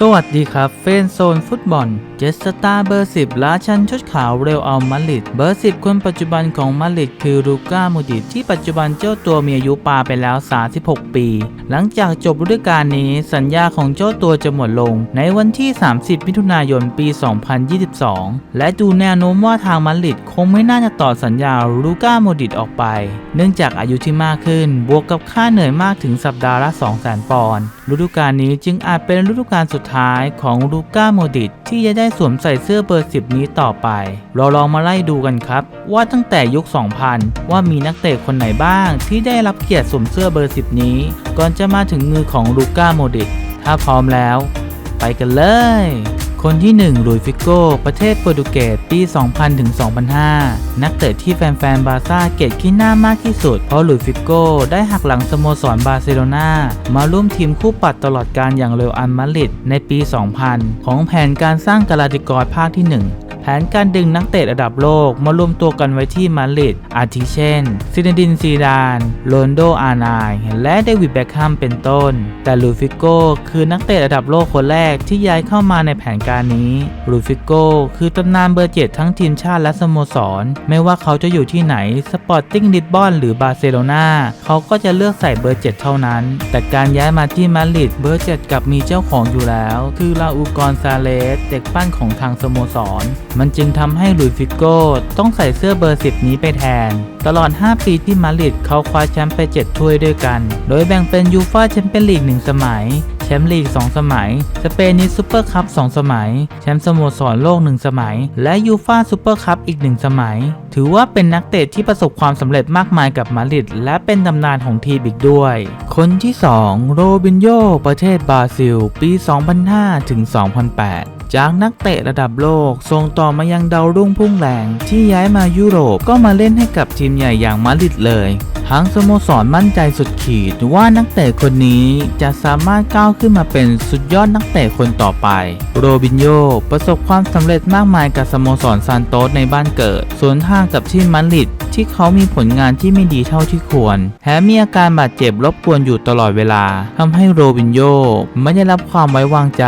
สวัสดีครับ เฟนโซนฟุตบอลเจสตาเบอร์ 10ราชันชุดขาวเรอัลเอามาดริดเบอร์ 10 คนปัจจุบันของมาดริดคือลูก้าโมดริดที่ปัจจุบันเจ้าตัวมีอายุปาไปแล้ว 36 ปี หลังจากจบฤดูกาลนี้สัญญาของเจ้าตัวจะหมดลง ในวันที่ 30 มิถุนายนปี 2022 และดูแนวโน้มว่าทางมาดริดคงไม่น่าจะต่อสัญญาลูก้าโมดริดออกไป เนื่องจากอายุที่มากขึ้น บวกกับค่าเหนื่อยมากถึงสัปดาห์ละ 200,000ปอนด์ฤดูกาลนี้จึงอาจเป็นฤดูกาลสุดท้ายของลูก้าโมดริดที่จะได้สวมใส่เสื้อเบอร์ 10 นี้ต่อไป เราลองมาไล่ดูกันครับ ว่าตั้งแต่ยุค 2000 ว่ามีนักเตะคนไหนบ้าง ที่ได้รับเกียรติสวมเสื้อเบอร์ 10 นี้ ก่อนจะมาถึงมือของลูก้าโมดริดถ้าพร้อมแล้ว ไปกันเลย คนที่ 1 ลุยฟิโก้ ประเทศโปรตุเกสปี 2000 ถึง 2005 นักเตะที่แฟนๆ บาร์ซ่าเกลียดขี้หน้ามากที่สุด เพราะลุยฟิโก้ได้หักหลังสโมสรบาร์เซโลนามาร่วมทีมคู่ปรับตลอดการอย่างเรอัลอันมาดริดในปี 2000 ของแผนการสร้างกาลาติกรภาคที่ 1 ผนการดึงนักเตะระดับโลกมารวมตัวกันไว้ที่มาดริดอาทิเช่น ซินดินซีดาน โรนโด อาร์นน์และเดวิดแบ็คแฮมเป็นต้น แต่ลูฟิโก้คือนักเตะระดับโลกคนแรกที่ย้ายเข้ามาในแผนการนี้ ลูฟิโก้คือตำนานเบอร์เจ็ดทั้งทีมชาติและสโมสร ไม่ว่าเขาจะอยู่ที่ไหน สปอร์ติ้งลิสบอนหรือบาร์เซโลนาเขาก็จะเลือกใส่เบอร์เจ็ดเท่านั้น แต่การย้ายมาที่มาดริดเบอร์เจ็ดกับมีเจ้าของอยู่แล้ว คือลาอูกอนซาเลสเด็กปั้นของทางสโมสรมันจึงทำให้หลุยฟิโก้ต้องใส่เสื้อเบอร์ 10 นี้ไปแทน ตลอด 5 ปีที่มาดริดเขาคว้าแชมป์ไป 7 ถ้วยด้วยกัน โดยแบ่งเป็นยูฟ่าแชมเปี้ยนลีก 1 สมัย แชมป์ลีก 2 สมัย สเปนิสซูเปอร์คัพ 2 สมัย แชมป์สโมสรโลก 1 สมัย และยูฟ่าซูเปอร์คัพอีก 1 สมัย ถือว่าเป็นนักเตะที่ประสบความสำเร็จมากมายกับมาดริดและเป็นตำนานของทีมอีกด้วย คนที่ 2 โรบินโญประเทศบราซิล ปี 2005ถึง2008 จากนักเตะระดับโลก ส่งต่อมายังดาวรุ่งพุ่งแรงที่ย้ายมายุโรปก็มาเล่นให้กับทีมใหญ่อย่างมาดริดเลยทางสโมสรมั่นใจสุดขีดว่านักเตะคนนี้จะสามารถก้าวขึ้นมาเป็นสุดยอดนักเตะคนต่อไป โรบินโญประสบความสำเร็จมากมายกับสโมสรซานโตสในบ้านเกิดสวนทางกับที่มาดริดที่เขามีผลงานที่ไม่ดีเท่าที่ควรแถมมีอาการบาดเจ็บรบกวนอยู่ตลอดเวลาทำให้โรบินโญไม่ได้รับความไว้วางใจ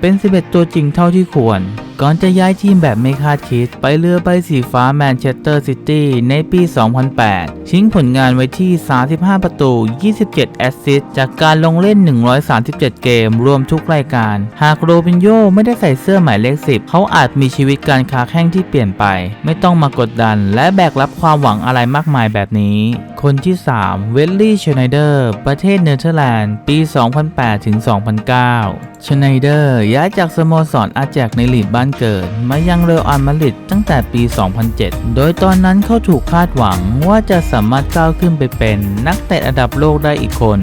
เป็น 11 ตัวจริงเท่าที่ควร ก่อนจะย้ายทีมแบบไม่คาดคิด ไปเรือใบสีฟ้าแมนเชสเตอร์ซิตี้ในปี 2008ทิ้งผลงานไว้ที่ 35 ประตู 27 แอสซิสต์จากการลงเล่น 137 เกม รวมทุกรายการ หากโรบินโญไม่ได้ใส่เสื้อหมายเลข 10 เขาอาจมีชีวิตการค้าแข้งที่เปลี่ยนไป ไม่ต้องมากดดัน และแบกรับความหวังอะไรมากมายแบบนี้ คนที่ 3 เวลลี่ชไนเดอร์ประเทศเนเธอร์แลนด์ ปี 2008 ถึง 2009 ชไนเดอร์ย้ายจากสโมสรอาแจกในลีกบ้านเกิดมายังเรอัลอัลมาดริดตั้งแต่ปี 2007 โดยตอนนั้นเขาถูกคาดหวังว่าจะสามารถก้าวขึ้นไปเป็นนักเตะระดับโลกได้อีกคน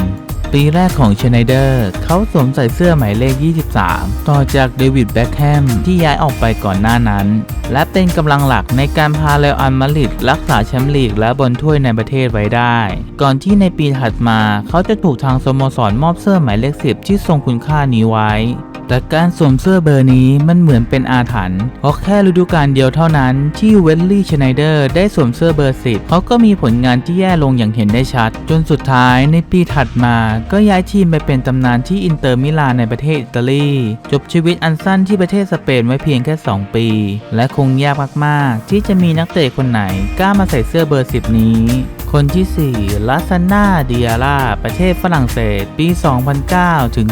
ปีแรกของเชนไนเดอร์ เขาสวมใส่เสื้อหมายเลข 23 ต่อจากเดวิดแบ็คแฮมที่ย้ายออกไปก่อนหน้านั้น และเป็นกำลังหลักในการพาเรอัลอัลมาดริดรักษาแชมป์ลีกและบอลถ้วยในประเทศไว้ได้ ก่อนที่ในปีถัดมาเขาจะถูกทางสโมสรมอบเสื้อหมายเลข 10 ที่ทรงคุณค่านี้ไว้ แต่การสวมเสื้อเบอร์นี้มันเหมือนเป็นอาถรรพ์เพราะแค่ฤดูกาลเดียวเท่านั้นที่เวลลี่ชไนเดอร์ได้สวมเสื้อเบอร์10เขาก็มีผลงานที่แย่ลงอย่างเห็นได้ชัด จนสุดท้ายในปีถัดมาก็ย้ายทีมไปเป็นตำนานที่อินเตอร์มิลานในประเทศอิตาลีจบชีวิตอันสั้นที่ประเทศสเปนไว้เพียงแค่ 2 ปี และคงยากมากๆ ที่จะมีนักเตะคนไหนกล้ามาใส่เสื้อเบอร์ 10 นี้ คนที่ 4 ลาซาน่าเดียร่า ประเทศฝรั่งเศส ปี 2009 ถึง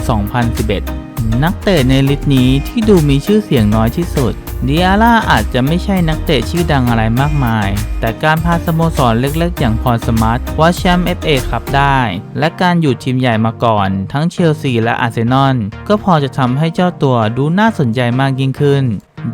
2011 นักเตะในลิสต์นี้ที่ดูมีชื่อเสียงน้อยที่สุดเดียร่าอาจจะไม่ใช่นักเตะชื่อดังอะไรมากมาย แต่การพาสโมสรเล็กๆ อย่างพรสมาร์ทว้าแชมป์ FA คัพได้ และการอยู่ทีมใหญ่มาก่อน ทั้งเชลซีและอาร์เซนอล ก็พอจะทำให้เจ้าตัวดูน่าสนใจมากยิ่งขึ้น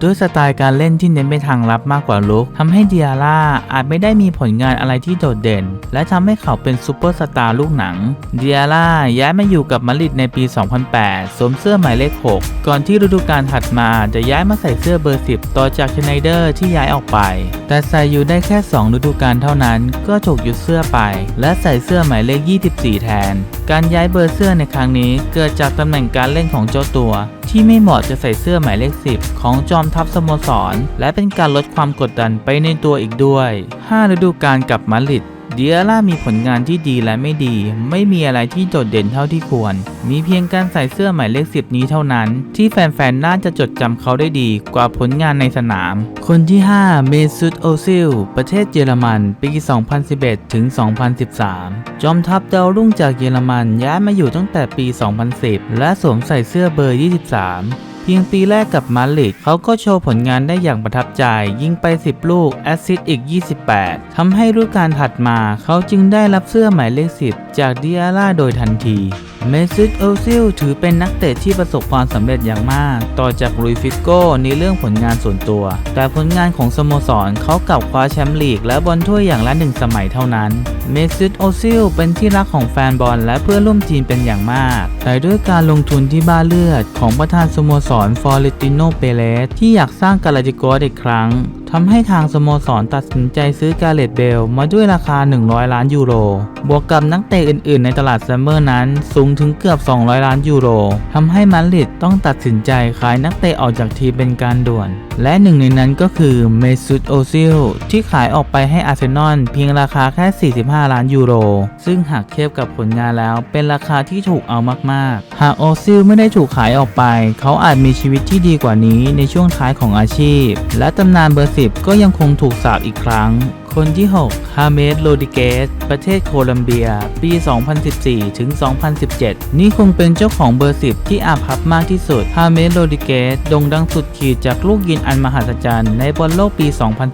ด้วยสไตล์การเล่นที่เน้นไปทางรับมากกว่าลุกทำให้เดียร่าอาจไม่ได้มีผลงานอะไรที่โดดเด่น และทำให้เขาเป็นซูเปอร์สตาร์ลูกหนัง เดียร่าย้ายมาอยู่กับมาริดในปี 2008 สวมเสื้อหมายเลข 6 ก่อนที่ฤดูกาลถัดมาจะย้ายมาใส่เสื้อเบอร์ 10 ต่อจากชไนเดอร์ที่ย้ายออกไป แต่ใส่อยู่ได้แค่ 2 ฤดูกาลเท่านั้น ก็ถูกยุดเสื้อไป และใส่เสื้อหมายเลข 24 แทน การย้ายเบอร์เสื้อในครั้งนี้ เกิดจากตำแหน่งการเล่นของเจ้าตัว ที่ไม่เหมาะจะใส่เสื้อหมายเลข 10 ของจอมทัพสโมสร และเป็นการลดความกดดันไปในตัวอีกด้วย 5 ฤดูกาลกับมาริดเดียร่ามีผลงานที่ดีและไม่ดี ไม่มีอะไรที่โดดเด่นเท่าที่ควร มีเพียงการใส่เสื้อหมายเลขสิบนี้เท่านั้น ที่แฟนๆ น่าจะจดจำเขาได้ดีกว่าผลงานในสนาม คนที่ 5 เมซุตโอซิล ประเทศเยอรมัน ปี 2011 ถึง 2013 จอมทัพดาวรุ่งจากเยอรมันย้ายมาอยู่ตั้งแต่ปี 2010 และสวมใส่เสื้อเบอร์ 23 เพียงปีแรกกับมาริดเขาก็โชว์ผลงานได้อย่างประทับใจ ยิงไป 10 ลูก แอสซิสต์อีก 28ทำให้ฤดูกาลถัดมา เขาจึงได้รับเสื้อหมายเลข 10จากดิอาร่าโดยทันที เมซิตโอซิลถือเป็นนักเตะที่ประสบความสำเร็จอย่างมาก ต่อจากลุยฟิโกในเรื่องผลงานส่วนตัว แต่ผลงานของสโมสรเขากลับคว้าแชมป์ลีกและบอลถ้วยอย่างละหนึ่งสมัยเท่านั้น เมซิตโอซิลเป็นที่รักของแฟนบอลและเพื่อนร่วมทีมเป็นอย่างมาก แต่ด้วยการลงทุนที่บ้าเลือดของประธานสโมสรฟอร์เรติโนเปเรสที่อยากสร้างกาลาติโกสอีกครั้ง ทำให้ทางสโมสรตัดสินใจซื้อกาเลตเบลมาด้วยราคา 100 ล้านยูโร บวกกับนักเตะอื่นๆ ในตลาดซัมเมอร์นั้นสูงถึงเกือบ 200 ล้านยูโรทำให้มาดริดต้องตัดสินใจขายนักเตะออกจากทีมเป็นการด่วน และหนึ่งในนั้นก็คือเมซุตโอซิลที่ขายออกไปให้อาร์เซนอลเพียงราคาแค่ 45 ล้านยูโร ซึ่งหากเทียบกับผลงานแล้ว เป็นราคาที่ถูกเอามากๆ หากโอซิลไม่ได้ถูกขายออกไป เขาอาจมีชีวิตที่ดีกว่านี้ในช่วงท้ายของอาชีพ และตำนานเบอร์สิบก็ยังคงถูกสาบอีกครั้ง คนที่ 6 ฮาเมสโรดิเกส ประเทศโคลัมเบีย ปี 2014 ถึง 2017 นี่คงเป็นเจ้าของเบอร์ 10 ที่อาภัพมากที่สุด ฮาเมสโรดิเกสโด่งดังสุดขีดจากลูกยิงอันมหัศจรรย์ในบอลโลกปี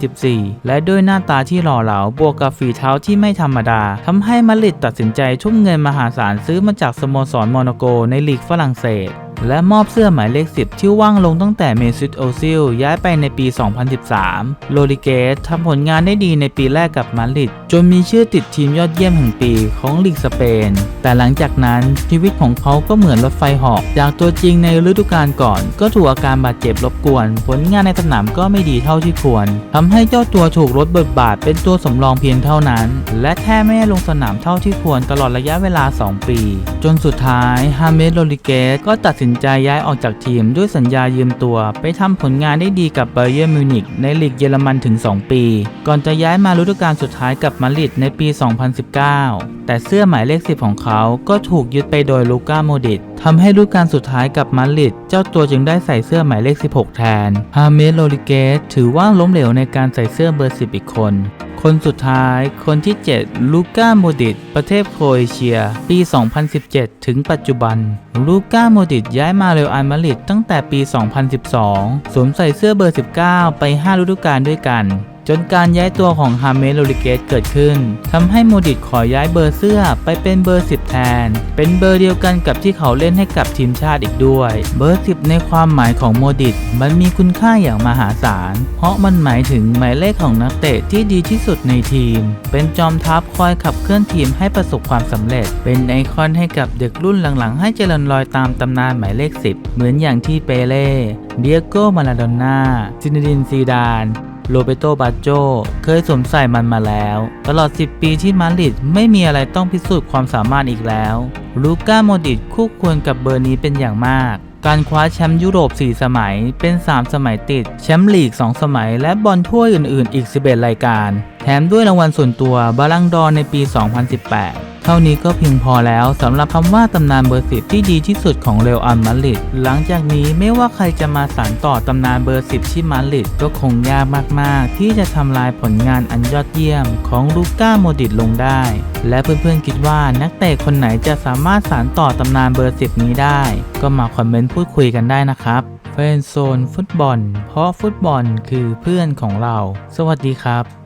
2014 และด้วยหน้าตาที่หล่อเหลาบวกกับฝีเท้าที่ไม่ธรรมดาทำให้มาริดตัดสินใจทุ่มเงินมหาศาลซื้อมาจากสโมสรโมนโกในลีกฝรั่งเศส และมอบเสื้อหมายเลข 10 ที่ว่างลงตั้งแต่เมซิตโอซิลย้ายไปในปี 2013โรดิเกสทำผลงานได้ดีในปีแรกกับมาดริดจนมีชื่อติดทีมยอดเยี่ยมแห่งปีของลีกสเปน แต่หลังจากนั้นชีวิตของเขาก็เหมือนรถไฟหาะจากตัวจริงในฤดูกาลก่อน ก็ถูกอาการบาดเจ็บรบกวน ผลงานในสนามก็ไม่ดีเท่าที่ควรทำให้เจ้าตัวถูกลดบทบาทเป็นตัวสำรองเพียงเท่านั้น และแทบไม่ได้ลงสนามเท่าที่ควรตลอดระยะเวลา 2 ปี จนสุดท้ายฮาเมสโรดิเกสก็ตัดสินใจย้ายออกจากทีมด้วยสัญญายืมตัว ไปทำผลงานได้ดีกับไบเยอร์มิวนิกในลีกเยอรมันถึง 2 ปี ก่อนจะย้ายมาฤดูกาลสุดท้ายกับมาริดในปี 2019 แต่เสื้อหมายเลข 10 ของเขาก็ถูกยึดไปโดยลูก้าโมดิตทำให้ฤดูกาลสุดท้ายกับมาริดเจ้าตัวจึงได้ใส่เสื้อหมายเลข 16 แทนฮาเมสโรดิเกสถือว่าล้มเหลวในการใส่เสื้อเบอร์ 10 อีกคน คนสุดท้ายคนที่ 7 ลูก้าโมดิต ประเทศโครเอเชีย ปี 2017 ถึงปัจจุบัน ลูก้าโมดิตย้ายมาเรอัลมาดริดตั้งแต่ปี 2012 สวมใส่เสื้อเบอร์ 19 ไป 5 ฤดูกาลด้วยกัน จนการย้ายตัวของฮาเมสโรดิเกสเกิดขึ้นทำให้โมดิตขอย้ายเบอร์เสื้อไปเป็นเบอร์ 10 แทน เป็นเบอร์เดียวกันกับที่เขาเล่นให้กับทีมชาติอีกด้วย เบอร์ 10 ในความหมายของโมดิตมันมีคุณค่าอย่างมหาศาล เพราะมันหมายถึงหมายเลขของนักเตะที่ดีที่สุดในทีม เป็นจอมทัพคอยขับเคลื่อนทีมให้ประสบความสำเร็จ เป็นไอคอนให้กับเด็กรุ่นหลังๆ ให้เจริญรอยตามตำนานหมายเลข 10 เหมือนอย่างที่เปเล่ เดียโกมาลาโดน่าซินดินซีดาน โรเบโตบาโจเคยสวมใส่มันมาแล้ว ตลอด 10 ปีที่มาดริดไม่มีอะไรต้องพิสูจน์ความสามารถอีกแล้ว ลูก้าโมดริดคู่ควรกับเบอร์นี้เป็นอย่างมาก การคว้าแชมป์ยุโรป 4 สมัยเป็น 3 สมัยติด แชมป์ลีก 2 สมัย และบอลถ้วยอื่น ๆ อีก 11 รายการ แถมด้วยรางวัลส่วนตัวบาลังดอร์ในปี 2018 เท่านี้ก็เพียงพอแล้วสำหรับคำว่าตำนานเบอร์สิบที่ดีที่สุดของเรอัลอัลมาดริดหลังจากนี้ไม่ว่าใครจะมาสานต่อตำนานเบอร์สิบที่มาดริดก็คงยากมากๆ ที่จะทำลายผลงานอันยอดเยี่ยมของลูก้าโมดิดลงได้ และเพื่อนๆคิดว่านักเตะคนไหนจะสามารถสานต่อตำนานเบอร์สิบนี้ได้ ก็มาคอมเมนต์พูดคุยกันได้นะครับเฟรนโซนฟุตบอล เพราะฟุตบอลคือเพื่อนของเรา สวัสดีครับ